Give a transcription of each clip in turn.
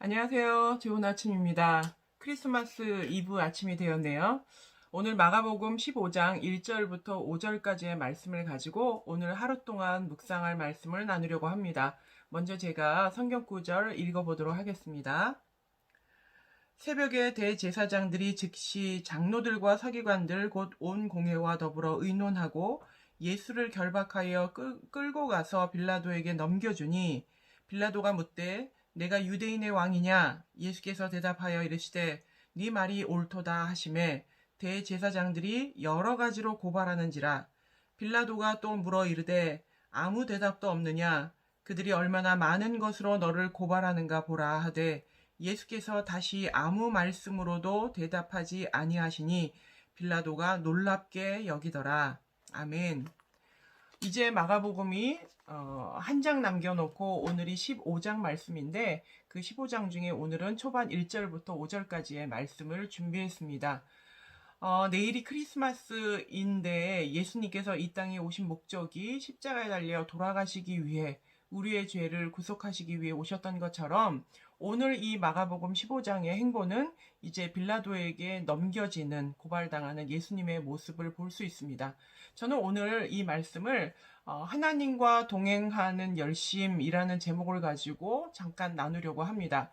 안녕하세요. 좋은 아침입니다. 크리스마스 이브 아침이 되었네요. 오늘 마가복음 15장 1절부터 5절까지의 말씀을 가지고 오늘 하루 동안 묵상할 말씀을 나누려고 합니다. 먼저 제가 성경 구절 읽어보도록 하겠습니다. 새벽에 대제사장들이 즉시 장로들과 서기관들 곧 온 공회와 더불어 의논하고 예수를 결박하여 끌, 끌고 가서 빌라도에게 넘겨주니 빌라도가 묻되 내가 유대인의 왕이냐? 예수께서 대답하여 이르시되 네 말이 옳도다 하심에 대제사장들이 여러 가지로 고발하는지라. 빌라도가 또 물어 이르되 아무 대답도 없느냐? 그들이 얼마나 많은 것으로 너를 고발하는가 보라 하되 예수께서 다시 아무 말씀으로도 대답하지 아니하시니 빌라도가 놀랍게 여기더라. 아멘 이제 마가복음이 어, 한 장 남겨놓고 오늘이 15장 말씀인데 그 15장 중에 오늘은 초반 1절부터 5절까지의 말씀을 준비했습니다. 어, 내일이 크리스마스인데 예수님께서 이 땅에 오신 목적이 십자가에 달려 돌아가시기 위해 우리의 죄를 구속하시기 위해 오셨던 것처럼 오늘 이 마가복음 15장의 행보는 이제 빌라도에게 넘겨지는 고발당하는 예수님의 모습을 볼 수 있습니다. 저는 오늘 이 말씀을 어, 하나님과 동행하는 열심이라는 제목을 가지고 잠깐 나누려고 합니다.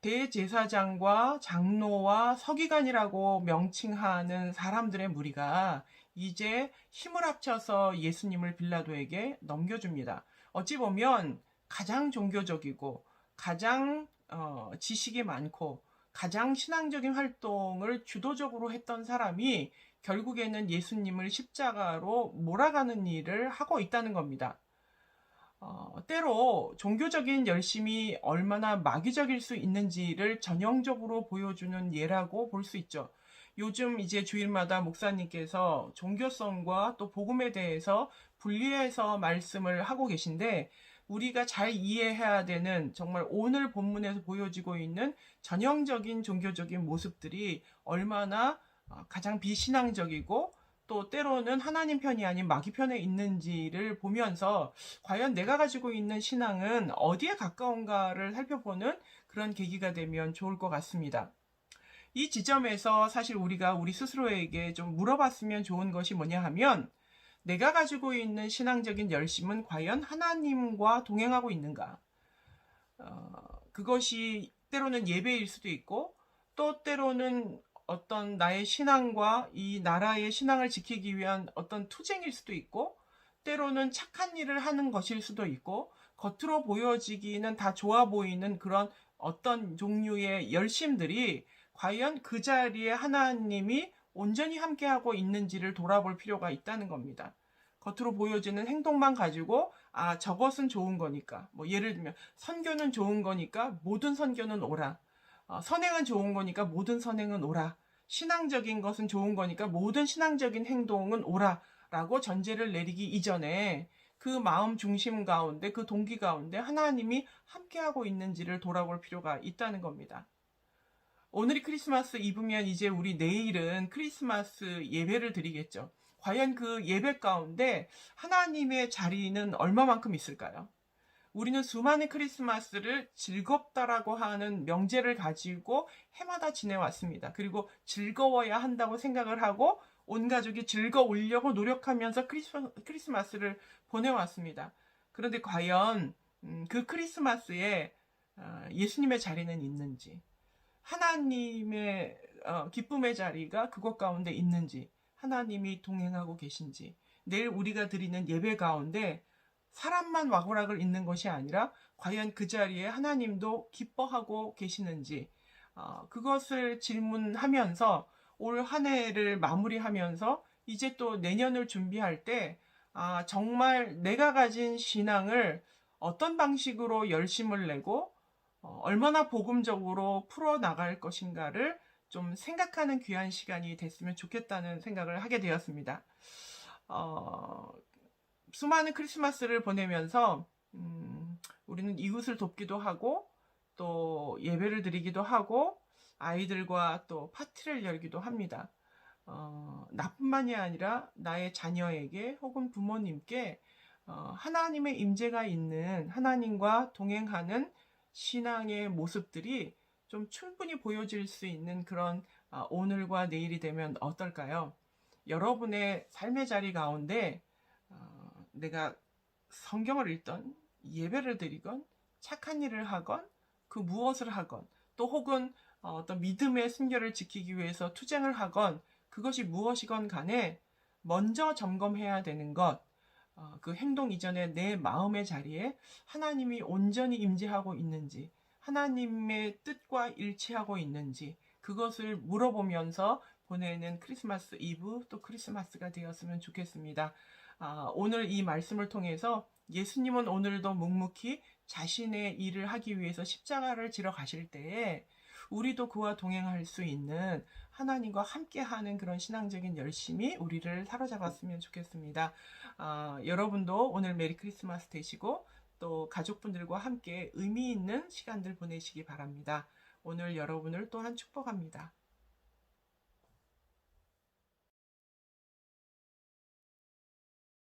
대제사장과 장로와 서기관이라고 명칭하는 사람들의 무리가 이제 힘을 합쳐서 예수님을 빌라도에게 넘겨줍니다. 어찌 보면 가장 종교적이고 가장 어, 지식이 많고 가장 신앙적인 활동을 주도적으로 했던 사람이 결국에는 예수님을 십자가로 몰아가는 일을 하고 있다는 겁니다. 어, 때로 종교적인 열심이 얼마나 마귀적일 수 있는지를 전형적으로 보여주는 예라고 볼 수 있죠. 요즘 이제 주일마다 목사님께서 종교성과 또 복음에 대해서 분리해서 말씀을 하고 계신데 우리가 잘 이해해야 되는 정말 오늘 본문에서 보여지고 있는 전형적인 종교적인 모습들이 얼마나 어, 가장 비신앙적이고 또 때로는 하나님 편이 아닌 마귀 편에 있는지를 보면서 과연 내가 가지고 있는 신앙은 어디에 가까운가를 살펴보는 그런 계기가 되면 좋을 것 같습니다. 이 지점에서 사실 우리가 우리 스스로에게 좀 물어봤으면 좋은 것이 뭐냐 하면 내가 가지고 있는 신앙적인 열심은 과연 하나님과 동행하고 있는가? 어, 그것이 때로는 예배일 수도 있고 또 때로는 어떤 나의 신앙과 이 나라의 신앙을 지키기 위한 어떤 투쟁일 수도 있고 때로는 착한 일을 하는 것일 수도 있고 겉으로 보여지기는 다 좋아 보이는 그런 어떤 종류의 열심들이 과연 그 자리에 하나님이 온전히 함께하고 있는지를 돌아볼 필요가 있다는 겁니다. 겉으로 보여지는 행동만 가지고 아 저것은 좋은 거니까 뭐 예를 들면 선교는 좋은 거니까 모든 선교는 오라 어, 선행은 좋은 거니까 모든 선행은 오라. 신앙적인 것은 좋은 거니까 모든 신앙적인 행동은 오라. 라고 전제를 내리기 이전에 그 마음 중심 가운데 그 동기 가운데 하나님이 함께하고 있는지를 돌아볼 필요가 있다는 겁니다. 오늘이 크리스마스 이브면 이제 우리 내일은 크리스마스 예배를 드리겠죠. 과연 그 예배 가운데 하나님의 자리는 얼마만큼 있을까요? 우리는 수많은 크리스마스를 즐겁다라고 하는 명제를 가지고 해마다 지내왔습니다. 그리고 즐거워야 한다고 생각을 하고 온 가족이 즐거우려고 노력하면서 크리스마, 스를 보내왔습니다. 그런데 과연 음, 그 크리스마스에 어, 예수님의 자리는 있는지, 하나님의 어, 기쁨의 자리가 그곳 가운데 있는지, 하나님이 동행하고 계신지, 내일 우리가 드리는 예배 가운데 사람만 와고락을 잇는 것이 아니라 과연 그 자리에 하나님도 기뻐하고 계시는지 어, 그것을 질문하면서 올 한 해를 마무리하면서 이제 또 내년을 준비할 때 아, 정말 내가 가진 신앙을 어떤 방식으로 열심을 내고 어, 얼마나 복음적으로 풀어 나갈 것인가를 좀 생각하는 귀한 시간이 됐으면 좋겠다는 생각을 하게 되었습니다. 어, 수많은 크리스마스를 보내면서 음, 우리는 이웃을 돕기도 하고 또 예배를 드리기도 하고 아이들과 또 파티를 열기도 합니다. 어, 나뿐만이 아니라 나의 자녀에게 혹은 부모님께 어, 하나님의 임재가 있는 하나님과 동행하는 신앙의 모습들이 좀 충분히 보여질 수 있는 그런 아, 오늘과 내일이 되면 어떨까요? 여러분의 삶의 자리 가운데 어, 내가 성경을 읽던 예배를 드리건 착한 일을 하건 그 무엇을 하건 또 혹은 어, 어떤 믿음의 순결을 지키기 위해서 투쟁을 하건 그것이 무엇이건 간에 먼저 점검해야 되는 것, 어, 그 행동 이전에 내 마음의 자리에 하나님이 온전히 임재하고 있는지, 하나님의 뜻과 일치하고 있는지, 그것을 물어보면서 보내는 크리스마스 이브 또 크리스마스가 되었으면 좋겠습니다. 아, 오늘 이 말씀을 통해서 예수님은 오늘도 묵묵히 자신의 일을 하기 위해서 십자가를 지러 가실 때에 우리도 그와 동행할 수 있는 하나님과 함께하는 그런 신앙적인 열심이 우리를 사로잡았으면 좋겠습니다. 아, 여러분도 오늘 메리 크리스마스 되시고 또 가족분들과 함께 의미 있는 시간들 보내시기 바랍니다. 오늘 여러분을 또한 축복합니다.